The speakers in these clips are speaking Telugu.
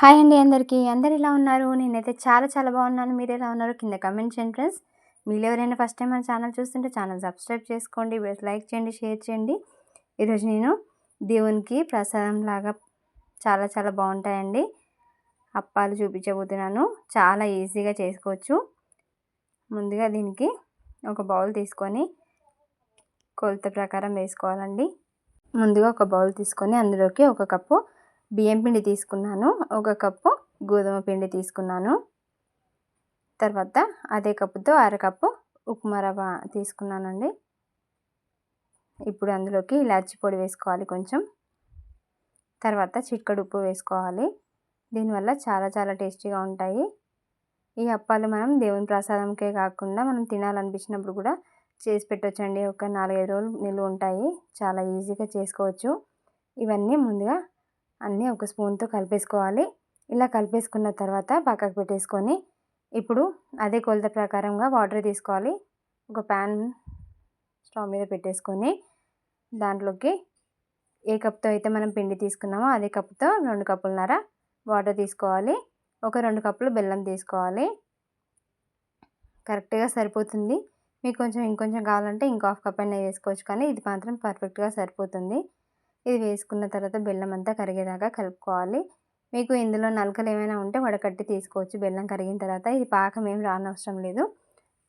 హాయ్ అండి అందరికీ. అందరు ఎలా ఉన్నారు? నేనైతే చాలా చాలా బాగున్నాను. మీరు ఎలా ఉన్నారు? కింద కమెంట్ చేయండి ఫ్రెండ్స్. మీరు ఎవరైనా ఫస్ట్ టైం మన ఛానల్ చూస్తుంటే ఛానల్ సబ్స్క్రైబ్ చేసుకోండి లైక్ చేయండి షేర్ చేయండి. ఈరోజు నేను దేవునికి ప్రసాదం లాగా చాలా చాలా బాగుంటాయండి. అప్పాలు చూపించబోతున్నాను. చాలా ఈజీగా చేసుకోవచ్చు. ముందుగా దీనికి ఒక బౌల్ తీసుకొని కొలత ప్రకారం వేసుకోవాలండి. ముందుగా ఒక బౌల్ తీసుకొని అందులోకి ఒక కప్పు బియ్యం పిండి తీసుకున్నాను. ఒక కప్పు గోధుమ పిండి తీసుకున్నాను. తర్వాత అదే కప్పుతో అరకప్పు ఉప్మా రవ్వ తీసుకున్నానండి. ఇప్పుడు అందులోకి ఇలాచి పొడి వేసుకోవాలి కొంచెం. తర్వాత చిక్కడు ఉప్పు వేసుకోవాలి. దీనివల్ల చాలా చాలా టేస్టీగా ఉంటాయి. ఈ అప్పాలు మనం దేవుని ప్రసాదంకే కాకుండా మనం తినాలనిపించినప్పుడు కూడా చేసి పెట్టొచ్చండి. ఒక నాలుగైదు రోజులు నిల్వ ఉంటాయి. చాలా ఈజీగా చేసుకోవచ్చు. ఇవన్నీ ముందుగా అన్నీ ఒక స్పూన్తో కలిపేసుకోవాలి. ఇలా కలిపేసుకున్న తర్వాత పక్కకు పెట్టేసుకొని ఇప్పుడు అదే కొలత ప్రకారంగా వాటర్ తీసుకోవాలి. ఒక ప్యాన్ స్టవ్ మీద పెట్టేసుకొని దాంట్లోకి ఏ కప్తో అయితే మనం పిండి తీసుకున్నామో అదే కప్తో రెండు కప్పులన్నర వాటర్ తీసుకోవాలి. ఒక రెండు కప్పులు బెల్లం తీసుకోవాలి. కరెక్ట్గా సరిపోతుంది. మీకు కొంచెం ఇంకొంచెం కావాలంటే ఇంకో హాఫ్ కప్ అయినా వేసుకోవచ్చు కానీ ఇది మాత్రం పర్ఫెక్ట్గా సరిపోతుంది. ఇది వేసుకున్న తర్వాత బెల్లం అంతా కరిగేదాకా కలుపుకోవాలి. మీకు ఇందులో నలకలు ఏమైనా ఉంటే వడకట్టి తీసుకోవచ్చు. బెల్లం కరిగిన తర్వాత ఇది పాకం ఏం రానవసరం లేదు.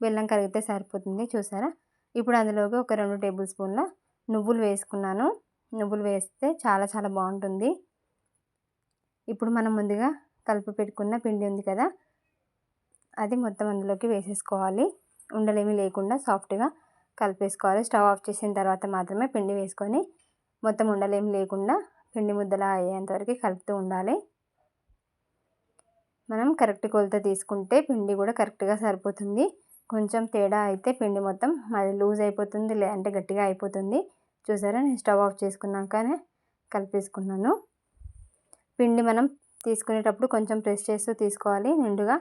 బెల్లం కరిగితే సరిపోతుంది చూసారా? ఇప్పుడు అందులోకి ఒక రెండు టేబుల్ స్పూన్ల నువ్వులు వేసుకున్నాను. నువ్వులు వేస్తే చాలా చాలా బాగుంటుంది. ఇప్పుడు మనం ముందుగా కలిపి పెట్టుకున్న పిండి ఉంది కదా అది మొత్తం అందులోకి వేసేసుకోవాలి. ఉండలేమి లేకుండా సాఫ్ట్గా కలిపేసుకోవాలి. స్టవ్ ఆఫ్ చేసిన తర్వాత మాత్రమే పిండి వేసుకొని మొత్తం ఉండలేం లేకుండా పిండి ముద్దలా అయ్యేంతవరకు కలుపుతూ ఉండాలి. మనం కరెక్ట్ కొలత తీసుకుంటే పిండి కూడా కరెక్ట్గా సరిపోతుంది. కొంచెం తేడా అయితే పిండి మొత్తం అది లూజ్ అయిపోతుంది లేదంటే గట్టిగా అయిపోతుంది. చూసారా? నేను స్టవ్ ఆఫ్ చేసుకున్నాకనే కలిపేసుకున్నాను. పిండి మనం తీసుకునేటప్పుడు కొంచెం ప్రెస్ చేస్తూ తీసుకోవాలి. నిండుగా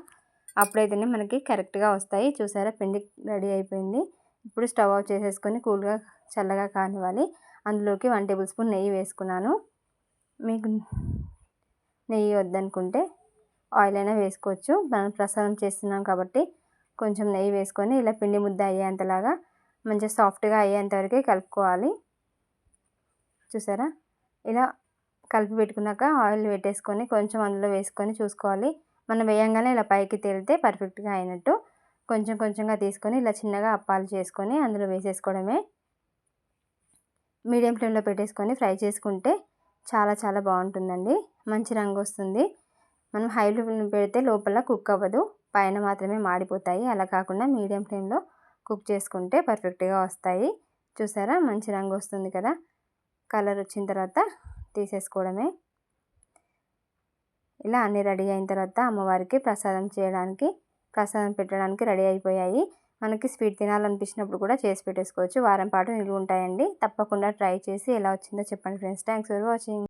అప్పుడైతేనే మనకి కరెక్ట్గా వస్తాయి. చూసారా? పిండి రెడీ అయిపోయింది. ఇప్పుడు స్టవ్ ఆఫ్ చేసేసుకొని కూల్గా చల్లగా కానివ్వాలి. అందులోకి వన్ టేబుల్ స్పూన్ నెయ్యి వేసుకున్నాను. మీకు నెయ్యి వద్దనుకుంటే ఆయిల్ అయినా వేసుకోవచ్చు. మనం ప్రసాదం చేస్తున్నాం కాబట్టి కొంచెం నెయ్యి వేసుకొని ఇలా పిండి ముద్ద అయ్యేంతలాగా మంచిగా సాఫ్ట్గా అయ్యేంతవరకే కలుపుకోవాలి. చూసారా? ఇలా కలిపి పెట్టుకున్నాక ఆయిల్ పెట్టేసుకొని కొంచెం అందులో వేసుకొని చూసుకోవాలి. మనం వేయంగానే ఇలా పైకి తేలితే పర్ఫెక్ట్గా అయినట్టు. కొంచెం కొంచెంగా తీసుకొని ఇలా చిన్నగా అప్పాలు చేసుకొని అందులో వేసేసుకోవడమే. మీడియం ఫ్లేమ్లో పెట్టేసుకొని ఫ్రై చేసుకుంటే చాలా చాలా బాగుంటుందండి. మంచి రంగు వస్తుంది. మనం హై పెడితే లోపల కుక్ అవ్వదు. పైన మాత్రమే మాడిపోతాయి. అలా కాకుండా మీడియం ఫ్లేమ్లో కుక్ చేసుకుంటే పర్ఫెక్ట్గా వస్తాయి. చూసారా? మంచి రంగు వస్తుంది కదా? కలర్ వచ్చిన తర్వాత తీసేసుకోవడమే. ఇలా అన్నీ రెడీ అయిన తర్వాత అమ్మవారికి ప్రసాదం చేయడానికి ప్రసాదం పెట్టడానికి రెడీ అయిపోయాయి. మనకి స్వీట్ తినాలనిపించినప్పుడు కూడా చేసి పెట్టేసుకోవచ్చు. వారం పాటు నిలువ ఉంటాయండి తప్పకుండా ట్రై చేసి ఎలా వచ్చిందో చెప్పండి ఫ్రెండ్స్. Thanks for watching.